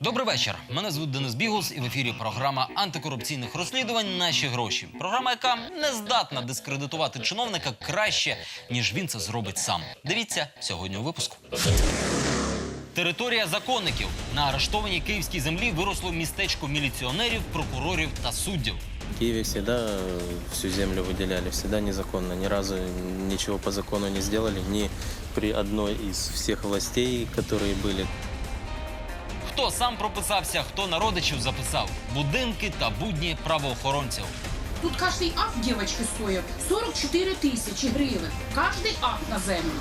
Добрий вечір. Мене звуть Денис Бігус, і в ефірі програма антикорупційних розслідувань Наші гроші. Програма, яка не здатна дискредитувати чиновника краще, ніж він це зробить сам. Дивіться сьогодні у випуску. Територія законників на арештованій київській землі виросло містечко міліціонерів, прокурорів та суддів. В Киеве всегда э, всю землю выделяли, всегда незаконно. Ни разу ничего по закону не сделали, ни при одной из всех властей, которые были. Хто сам прописався, хто на родичів записав будинки та будні правоохоронців. Тут каждый акт, девочки, стоит 44 тысячи гривен. Каждый акт на землю.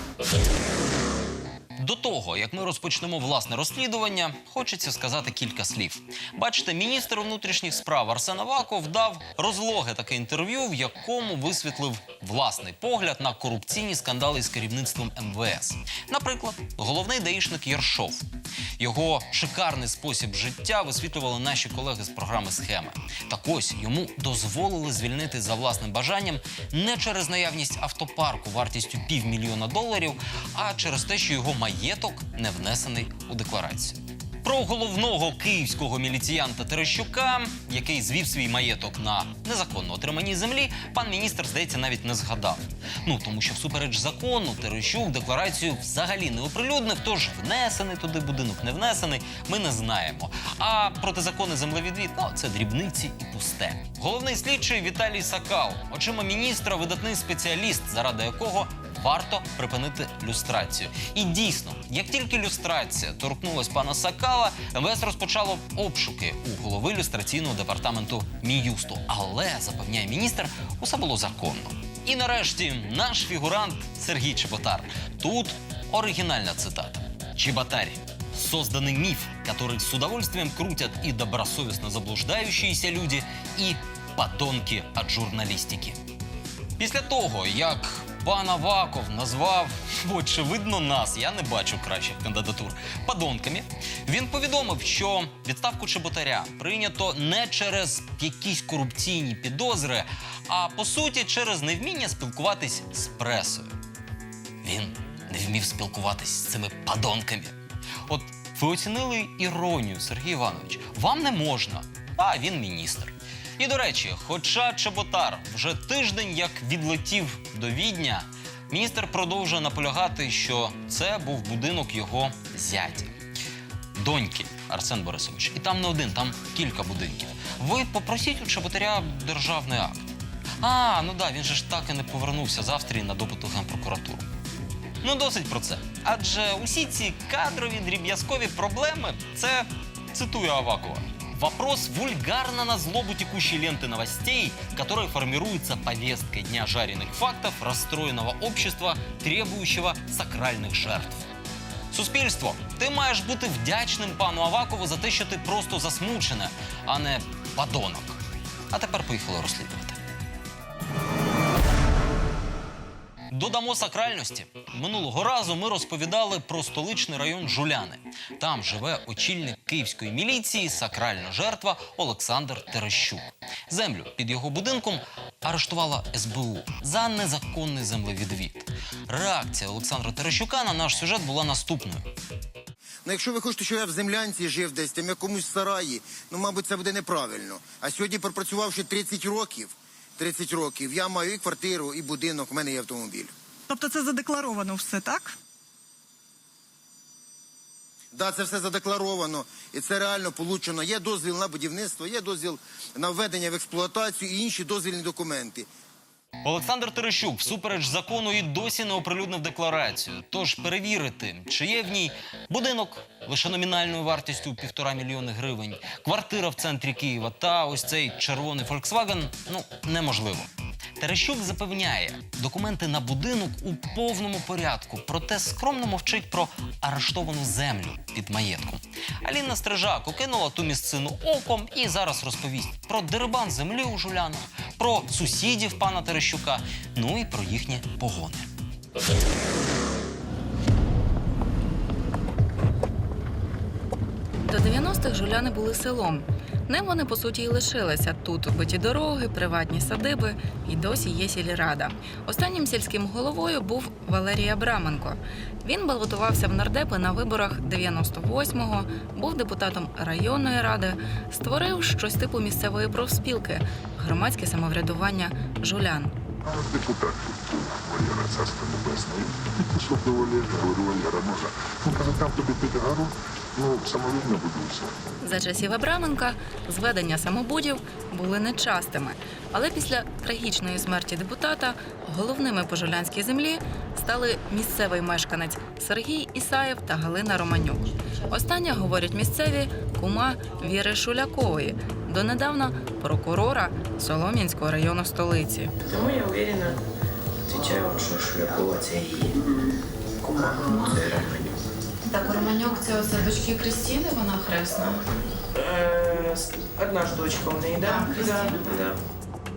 До того, як ми розпочнемо власне розслідування, хочеться сказати кілька слів. Бачите, міністр внутрішніх справ Арсен Аваков дав розлоге таке інтерв'ю, в якому висвітлив власний погляд на корупційні скандали з керівництвом МВС. Наприклад, головний даїшник Єршов. Його шикарний спосіб життя висвітлювали наші колеги з програми Схеми. Так ось йому дозволили звільнити за власним бажанням не через наявність автопарку вартістю півмільйона доларів, а через те, що його маєток не внесений у декларацію. Про головного київського міліціянта Терещука, який звів свій маєток на незаконно отриманій землі, пан міністр, здається, навіть не згадав. Ну тому що всупереч закону Терещук декларацію взагалі не оприлюднив, тож внесений туди будинок, не внесений, ми не знаємо. А протизаконний землевідвід ну, це дрібниці і пусте. Головний слідчий Віталій Сакал, очима міністра, видатний спеціаліст, заради якого варто припинити люстрацію. І дійсно, як тільки люстрація торкнулась пана Сакала, МВС розпочало обшуки у голови люстраційного департаменту Мін'юсту. Але запевняє міністр, усе було законно. І нарешті наш фігурант Сергій Чеботар. Тут оригінальна цитата: Чеботарь. Созданный миф, который с удовольствием крутят и добросовестно заблуждающиеся люди, и подонки от журналістики. Після того, як пан Аваков назвав, очевидно, нас, я не бачу кращих кандидатур, подонками, він повідомив, що відставку Чеботаря прийнято не через якісь корупційні підозри, а по суті через невміння спілкуватись з пресою. Він не вмів спілкуватись з цими подонками. От ви оцінили іронію, Сергій Іванович. Вам не можна, а він міністр. І до речі, хоча Чеботар вже тиждень як відлетів до Відня, міністр продовжує наполягати, що це був будинок його зятя. Доньки Арсен Борисович. І там не один, там кілька будинків. Ви попросіть у Чеботаря державний акт. А, ну да, він же ж так і не повернувся з Австрії на допит у генпрокуратуру. Ну, досить про це. Адже усі ці кадрові дріб'язкові проблеми це цитую Авакова. Вопрос вульгарно на злобу текущей ленты новостей, которая формируется повесткой дня жареных фактов расстроенного общества, требующего сакральних жертв. Суспільство, ти маєш бути вдячним пану Авакову за те, що ти просто засмучене, а не падонок. А тепер поїхали розслідувати. Додамо сакральності. Минулого разу ми розповідали про столичний район Жуляни. Там живе очільник київської міліції, сакральна жертва Олександр Терещук. Землю під його будинком арештувала СБУ за незаконний землевідвід. Реакція Олександра Терещука на наш сюжет була наступною. Ну, якщо ви хочете, щоб я в землянці жив десь, там якомусь сараї, ну, мабуть, це буде неправильно. А сьогодні, пропрацювавши 30 років, 30 років, я маю і квартиру, і будинок, в мене є автомобіль. Тобто це задекларовано все, так? Да, це все задекларовано, і це реально получено. Є дозвіл на будівництво, є дозвіл на введення в експлуатацію і інші дозвільні документи. Олександр Терещук всупереч закону і досі не оприлюднив декларацію. Тож перевірити, чи є в ній будинок лише номінальною вартістю півтора мільйони гривень, квартира в центрі Києва та ось цей червоний Volkswagen, ну неможливо. Терещук запевняє, документи на будинок у повному порядку, проте скромно мовчить про арештовану землю під маєтком. Аліна Стрижак окинула ту місцину оком і зараз розповість про дерибан землі у жулянах, про сусідів пана Терещука, ну і про їхні погони. До 90-х жуляни були селом. Ним вони по суті і лишилися. Тут биті дороги, приватні садиби і досі є сільрада. Останнім сільським головою був Валерій Абраменко. Він балотувався в нардепи на виборах 98-го, був депутатом районної ради, створив щось типу місцевої профспілки, громадське самоврядування жулян. Депутат Валера Царство Небесне. І підписав до Валери, говорю, Валера, можна. Ну, каже, там тобі під гору, ну, самовільно будується. За часів Абраменка зведення самобудів були нечастими, але після трагічної смерті депутата головними по жулянській землі стали місцевий мешканець Сергій Ісаєв та Галина Романюк. Остання, говорять місцеві, кума Віри Шулякової, донедавна прокурора Солом'янського району столиці. Тому я уверена, отвечаю, що Шулякова це є кума, це Романюк. Так, Романьок це оце дочки Кристіни, вона хресна. Е, Одна ж дочка у неї, да? Так, Кристина. да.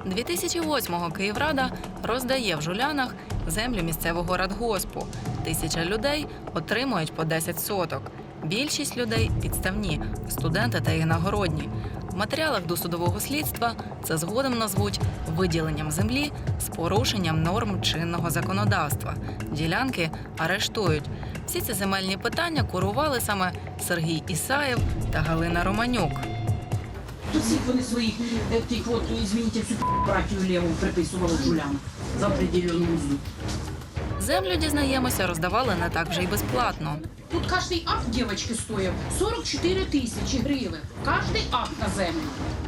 2008-го Київрада роздає в жулянах землю місцевого радгоспу. Тисяча людей отримують по 10 соток. Більшість людей підставні, студенти та інагородні. В матеріалах досудового слідства це згодом назвуть виділенням землі з порушенням норм чинного законодавства. Ділянки арештують. Всі ці земельні питання курували саме Сергій Ісаєв та Галина Романюк. Тут всіх вони своїх е, тих от, извините, всю братію леву приписували жулям за определенну мзду. Землю дізнаємося, роздавали не так вже й безплатно. Тут кожний акт дівчатки стоїв 44 тисячі гривень. Кожний акт на землю.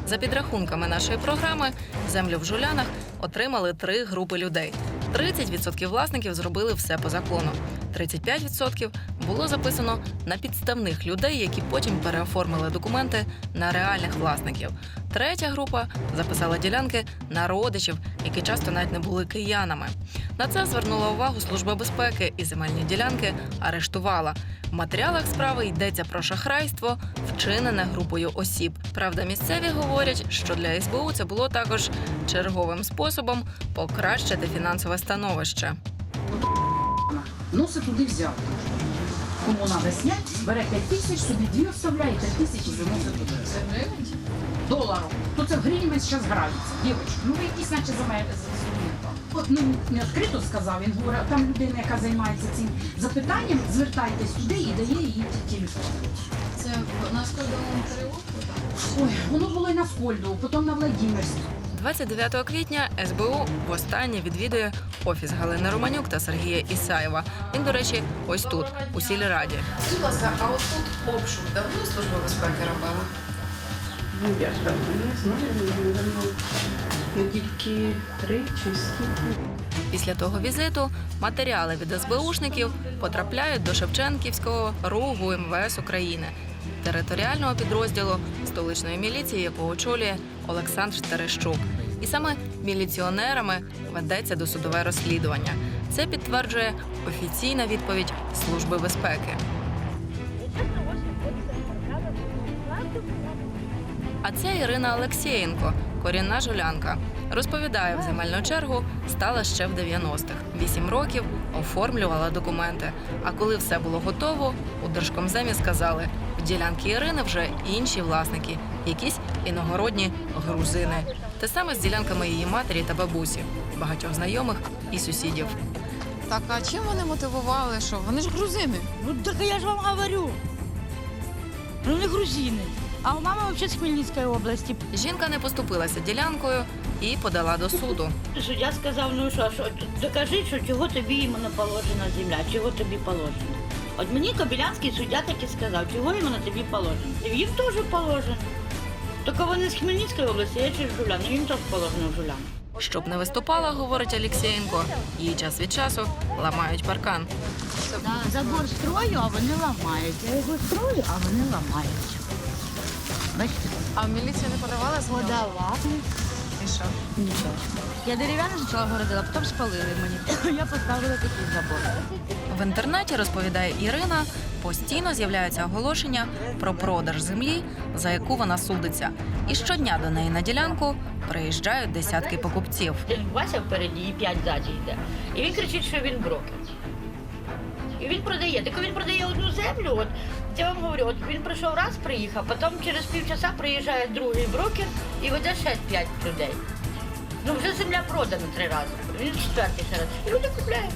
За підрахунками нашої програми, землю в жулянах отримали три групи людей. 30% власників зробили все по закону. 35% було записано на підставних людей, які потім переоформили документи на реальних власників. Третя група записала ділянки на родичів, які часто навіть не були киянами. На це звернула увагу Служба безпеки і земельні ділянки арештувала. В матеріалах справи йдеться про шахрайство, вчинене групою осіб. Правда, місцеві говорять, що для СБУ це було також черговим способом покращити фінансове становище. Носи туди взяв. Кому треба зняти, бере 5 тисяч, собі дві оставляє, 5 тисяч і заносить туди. Це гривень? Доларів. То це в гривні зараз грається. Дівчатки, ну ви якісь наче за мене. От ну не відкрито сказав, він говорить, там людина, яка займається цим запитанням, звертайтесь туди і дає їй ті телефон. Це на складовому переулку? так? Ой, воно було і на Скольдову, потім на Владимирську. 29 квітня СБУ востаннє відвідує офіс Галини Романюк та Сергія Ісаєва. Він, до речі, ось тут, у сільраді. Скажіть, будь ласка, а от тут обшук давно служба безпеки робила? Ну, я ж там не знаю, ну, тільки три чи скільки. Після того візиту матеріали від СБУшників потрапляють до Шевченківського РУГУ МВС України, територіального підрозділу столичної міліції, якого очолює Олександр Терещук. І саме міліціонерами ведеться досудове розслідування. Це підтверджує офіційна відповідь Служби безпеки. А це Ірина Олексєєнко, корінна жулянка. Розповідає, в земельну чергу стала ще в 90-х. Вісім років оформлювала документи. А коли все було готово, у Держкомземі сказали, ділянки Ірини вже інші власники, якісь іногородні грузини. Те саме з ділянками її матері та бабусі, багатьох знайомих і сусідів. Так, а чим вони мотивували, що вони ж грузини? Ну так я ж вам говорю. Ну не грузини. А у мами взагалі з Хмельницької області. Жінка не поступилася ділянкою і подала до суду. Суддя сказав, ну що, що докажи, що чого тобі іменно положена земля, чого тобі положено. От мені Кобилянський суддя так і сказав, чого іменно тобі положено. І їм теж положено. Тільки вони з Хмельницької області, я через Жулян, і їм теж положено в Жулян. Щоб не виступала, говорить Алексєєнко, її час від часу ламають паркан. Забор строю, а вони ламають. Я його строю, а вони ламають. Бачите? А в міліцію не подавали заяву? Подавали. що? Нічого. Я дерев'яне спочатку городила, потім спалили мені. Я поставила такий забор. В інтернеті розповідає Ірина, постійно з'являються оголошення про продаж землі, за яку вона судиться. І щодня до неї на ділянку приїжджають десятки покупців. Вася впереді і п'ять ззаді йде. І він кричить, що він брокер. І він продає. Так він продає одну землю. От я вам говорю, от він прийшов раз, приїхав, потім через півчаса приїжджає другий брокер і веде ще п'ять людей. Ну вже земля продана три рази. Він четвертий ще раз. І люди купляють.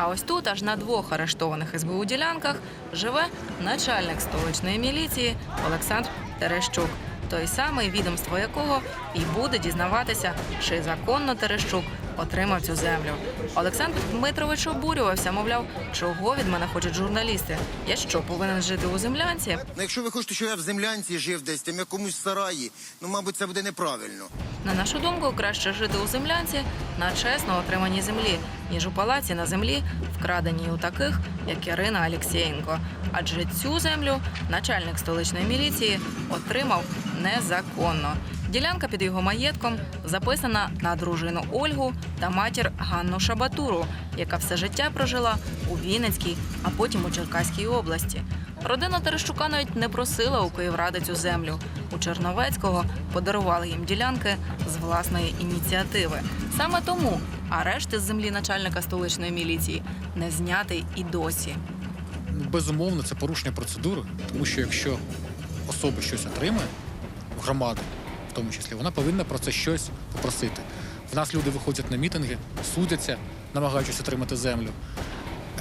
А ось тут, аж на двох арештованих СБУ ділянках, живе начальник столичної міліції Олександр Терещук, той самий відомство якого і буде дізнаватися, чи законно Терещук отримав цю землю. Олександр Дмитрович обурювався, мовляв, чого від мене хочуть журналісти. Я що повинен жити у землянці? Ну, якщо ви хочете, щоб я в землянці жив десь, там якомусь сараї, ну, мабуть, це буде неправильно. На нашу думку, краще жити у землянці на чесно отриманій землі, ніж у палаці на землі, вкраденій у таких, як Ірина Алєксєєнко. Адже цю землю начальник столичної міліції отримав незаконно. Ділянка під його маєтком записана на дружину Ольгу та матір Ганну Шабатуру, яка все життя прожила у Вінницькій, а потім у Черкаській області. Родина Терещука навіть не просила у Київради цю землю. У Черновецького подарували їм ділянки з власної ініціативи. Саме тому арешт із землі начальника столичної міліції не знятий і досі. Безумовно, це порушення процедури, тому що якщо особа щось отримає, в тому числі, вона повинна про це щось попросити. В нас люди виходять на мітинги, судяться, намагаючись отримати землю.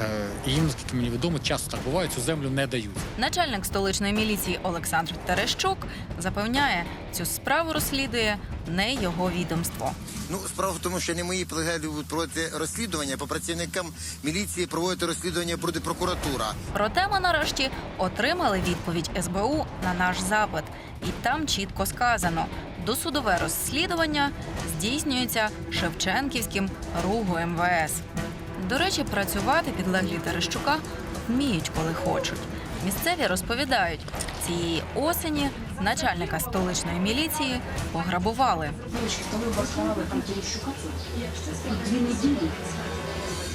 Е, І їм, наскільки мені відомо, часто так буває, цю землю не дають. Начальник столичної міліції Олександр Терещук запевняє, цю справу розслідує не його відомство. Ну, справа в тому, що не мої колеги будуть проводити розслідування, по працівникам міліції проводити розслідування буде прокуратура. Проте ми нарешті отримали відповідь СБУ на наш запит, і там чітко сказано: досудове розслідування здійснюється Шевченківським РУГу МВС. До речі, працювати підлеглі Терещука вміють, коли хочуть. Місцеві розповідають, цієї осені начальника столичної міліції пограбували.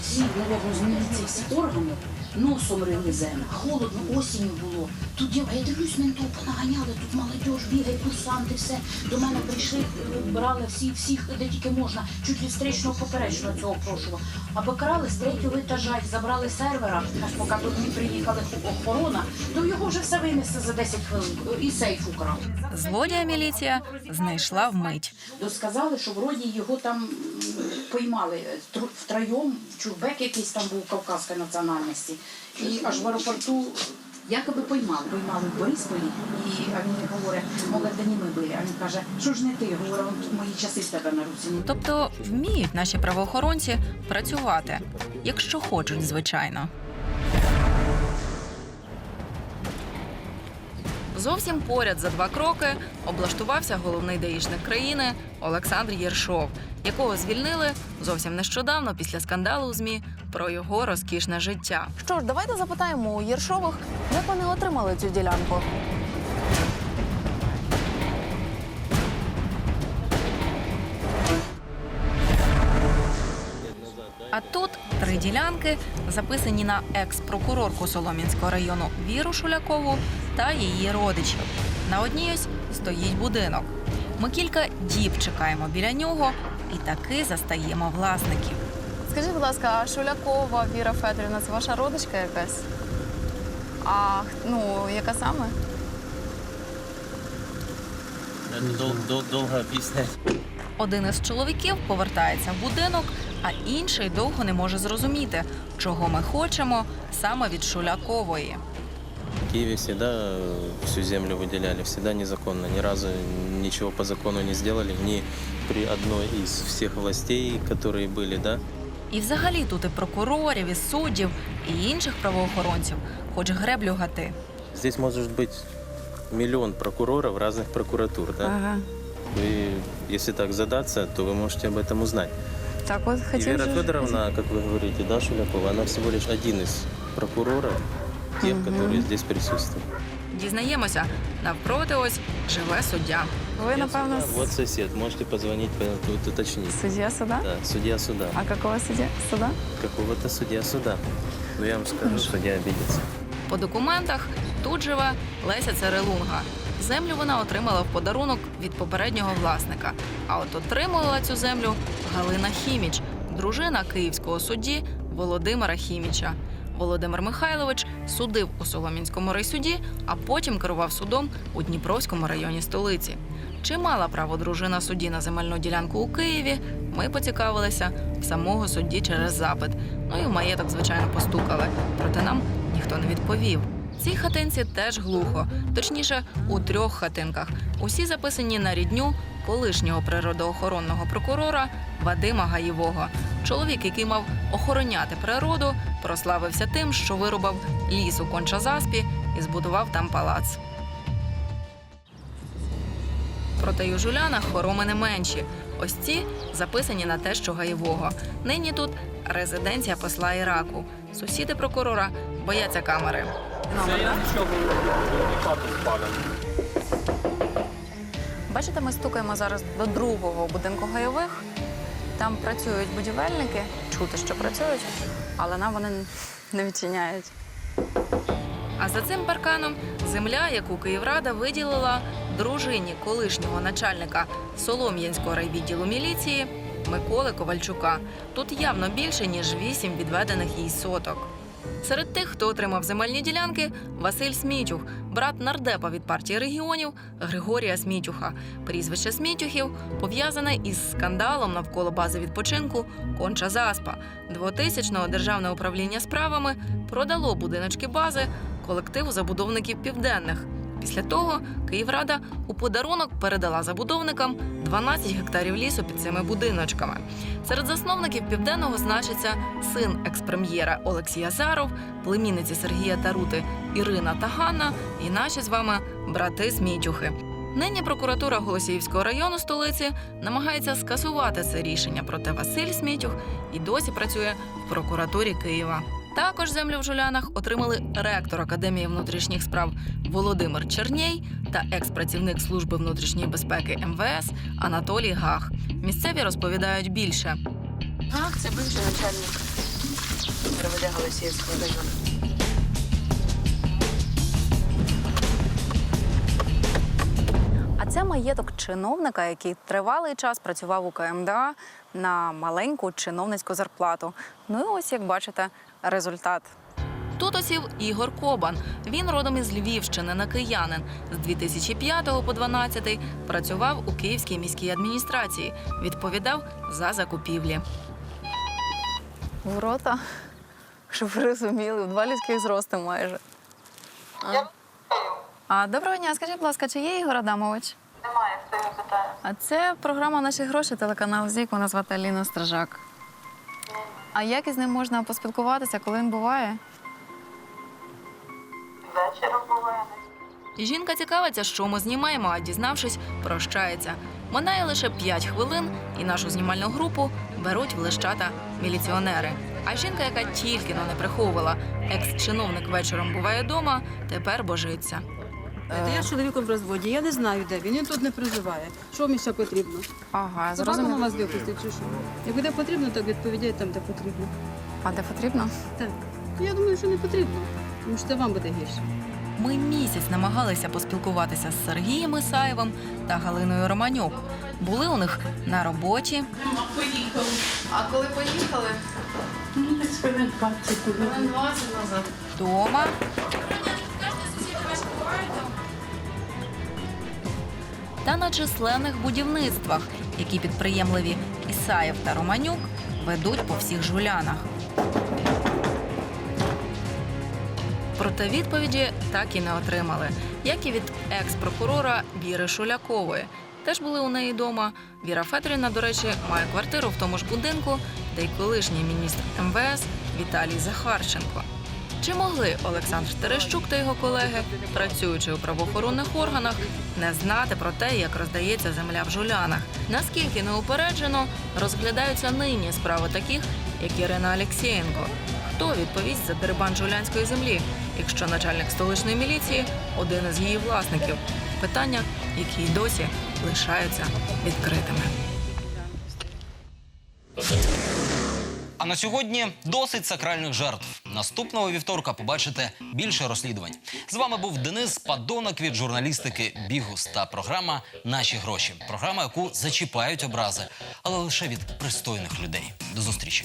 Всі, наверное, з міліції, всі органи носом рили землю. Холодно, осінню було. Тут а я дивлюсь, менту понаганяли, тут молодь бігає, курсанти, все. До мене прийшли, брали всіх, всіх, де тільки можна, чуть від стрічного поперечного цього прошував. А покрали з третього етажа, і забрали сервера, аж поки тут не приїхали охорона, то його вже все винесли за 10 хвилин і сейф украв. Злодія міліція знайшла вмить. То сказали, що вроді його там поймали втроєм, чурбек якийсь там був кавказської національності. І аж в аеропорту якоби поймали. Поймали в Борисполі. І а він говорить, мовляв, да не ми були. А він каже, що ж не ти? Говорить, мої часи в тебе на руці. Тобто вміють наші правоохоронці працювати, якщо хочуть, звичайно. Зовсім поряд за два кроки облаштувався головний даїшник країни Олександр Єршов, якого звільнили зовсім нещодавно після скандалу у змі про його розкішне життя. Що ж, давайте запитаємо у Єршових, як вони отримали цю ділянку. А тут три ділянки, записані на екс-прокурорку Солом'янського району Віру Шулякову та її родичів. На одній ось стоїть будинок. Ми кілька діб чекаємо біля нього і таки застаємо власників. Скажіть, будь ласка, а Шулякова Віра Федорівна це ваша родичка якась? А ну, яка саме? Дол- дол- долго объяснять. Один із чоловіків повертається в будинок, а інший довго не може зрозуміти, чого ми хочемо саме від Шулякової. В Киеве всегда э, всю землю выделяли, всегда незаконно. Ни разу ничего по закону не сделали, ни при одной из всех властей, которые были, да. І взагалі тут і прокурорів, і суддів, і інших правоохоронців, хоч греблю гати. Здесь может быть миллион прокуроров разных прокуратур, да. Ага. Вы, если так задаться, то вы можете об этом узнать. Так от И хотів. Вера же- Федоровна, как вы говорите, да, Шулякова, она всего лишь один из прокуроров, тех, которые здесь присутствуют. Дізнаємося, навпроти ось живе суддя. Ви, напевно, суда. Вот сосед, можете позвонить, по- тут уточнить. суддя суда? Да, судья суда. А какого суддя? Суда? Какого-то судья суда. Ну, я вам скажу, судья обидится. По документах тут живе Леся Церелунга. Землю вона отримала в подарунок від попереднього власника. А от отримувала цю землю Галина Хіміч, дружина київського судді Володимира Хіміча. Володимир Михайлович судив у Солом'янському райсуді, а потім керував судом у Дніпровському районі столиці. Чи мала право дружина судді на земельну ділянку у Києві? Ми поцікавилися в самого судді через запит. Ну і в маєток, звичайно, постукали. Проте нам ніхто не відповів. Цій хатинці теж глухо, точніше, у трьох хатинках. Усі записані на рідню колишнього природоохоронного прокурора Вадима Гаєвого. Чоловік, який мав охороняти природу, прославився тим, що вирубав ліс у Кончазаспі і збудував там палац. Проте й у жулянах хороми не менші. Ось ці записані на те, що гаєвого. Нині тут резиденція посла Іраку. Сусіди прокурора бояться камери. Бачите, ми стукаємо зараз до другого будинку гайових. Там працюють будівельники, чути, що працюють, але нам вони не відчиняють. А за цим парканом земля, яку Київрада виділила дружині колишнього начальника Солом'янського райвідділу міліції Миколи Ковальчука. Тут явно більше ніж вісім відведених їй соток. Серед тих, хто отримав земельні ділянки, Василь Смітюх, брат нардепа від партії регіонів Григорія Смітюха. Прізвище Смітюхів пов'язане із скандалом навколо бази відпочинку Конча Заспа. 2000-го державне управління справами продало будиночки бази колективу забудовників південних. Після того Київрада у подарунок передала забудовникам 12 гектарів лісу під цими будиночками. Серед засновників південного значиться син експрем'єра Олексій Азаров, племінниці Сергія Тарути Ірина та Ганна і наші з вами брати Смітюхи. Нині прокуратура Голосіївського району столиці намагається скасувати це рішення, проте Василь Смітюх і досі працює в прокуратурі Києва. Також землю в Жулянах отримали ректор Академії внутрішніх справ Володимир Чернєй та експрацівник служби внутрішньої безпеки МВС Анатолій Гах. Місцеві розповідають більше. Гах це бивший начальник РВД Голосіївського району. А це маєток чиновника, який тривалий час працював у КМДА на маленьку чиновницьку зарплату. Ну і ось як бачите, результат. Тут осів Ігор Кобан. Він родом із Львівщини, на киянин. З 2005 по 12 працював у Київській міській адміністрації. Відповідав за закупівлі. Ворота, щоб ви розуміли, в два людських зрости майже. А. а доброго дня, скажіть, будь ласка, чи є Ігор Адамович? Немає, стою питаю. А це програма Наші гроші, телеканал ЗІК, вона звати Аліна Стражак. А як із ним можна поспілкуватися, коли він буває? Вечором буває. Жінка цікавиться, що ми знімаємо, а дізнавшись, прощається. Минає лише 5 хвилин, і нашу знімальну групу беруть в лищата міліціонери. А жінка, яка тільки но не приховувала, екс-чиновник вечором буває вдома, тепер божиться. Я з чоловіком в розводі, я не знаю, де він. Він тут не проживає. Що мені ще потрібно? Ага, Собаку на зрозуміло. вас випустити чи що? Як буде потрібно, так відповідає там, де потрібно. А де потрібно? Так. Я думаю, що не потрібно, тому що це вам буде гірше. Ми місяць намагалися поспілкуватися з Сергієм Ісаєвим та Галиною Романюк. Були у них на роботі, А коли поїхали? Ну, десь хвилин 20 Хвилин 20 назад. вдома. Та на численних будівництвах, які підприємливі Ісаєв та Романюк ведуть по всіх жулянах. Проте відповіді так і не отримали, як і від екс-прокурора Віри Шулякової. Теж були у неї вдома. Віра Федорівна, до речі, має квартиру в тому ж будинку, де й колишній міністр МВС Віталій Захарченко. Чи могли Олександр Терещук та його колеги, працюючи у правоохоронних органах, не знати про те, як роздається земля в жулянах? Наскільки неупереджено розглядаються нині справи таких, як Ірина Алєксєєнко? Хто відповість за дерибан жулянської землі, якщо начальник столичної міліції один із її власників? питання, які й досі лишаються відкритими. А на сьогодні досить сакральних жертв. Наступного вівторка побачите більше розслідувань. З вами був Денис Падонок від журналістики Бігус та програма Наші гроші. Програма, яку зачіпають образи, але лише від пристойних людей. До зустрічі.